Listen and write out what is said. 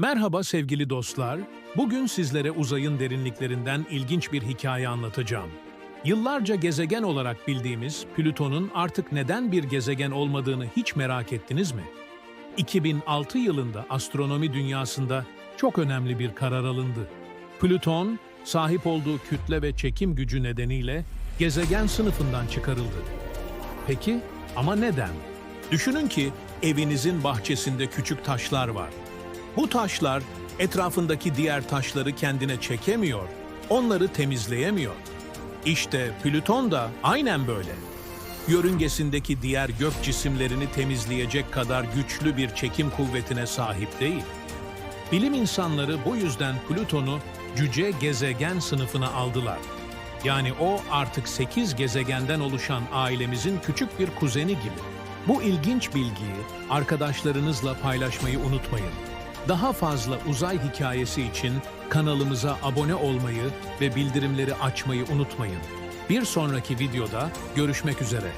Merhaba sevgili dostlar. Bugün sizlere uzayın derinliklerinden ilginç bir hikaye anlatacağım. Yıllarca gezegen olarak bildiğimiz Plüton'un artık neden bir gezegen olmadığını hiç merak ettiniz mi? 2006 yılında astronomi dünyasında çok önemli bir karar alındı. Plüton, sahip olduğu kütle ve çekim gücü nedeniyle gezegen sınıfından çıkarıldı. Peki ama neden? Düşünün ki evinizin bahçesinde küçük taşlar var. Bu taşlar etrafındaki diğer taşları kendine çekemiyor, onları temizleyemiyor. İşte Plüton da aynen böyle. Yörüngesindeki diğer gök cisimlerini temizleyecek kadar güçlü bir çekim kuvvetine sahip değil. Bilim insanları bu yüzden Plüton'u cüce gezegen sınıfına aldılar. Yani o artık 8 gezegenden oluşan ailemizin küçük bir kuzeni gibi. Bu ilginç bilgiyi arkadaşlarınızla paylaşmayı unutmayın. Daha fazla uzay hikayesi için kanalımıza abone olmayı ve bildirimleri açmayı unutmayın. Bir sonraki videoda görüşmek üzere.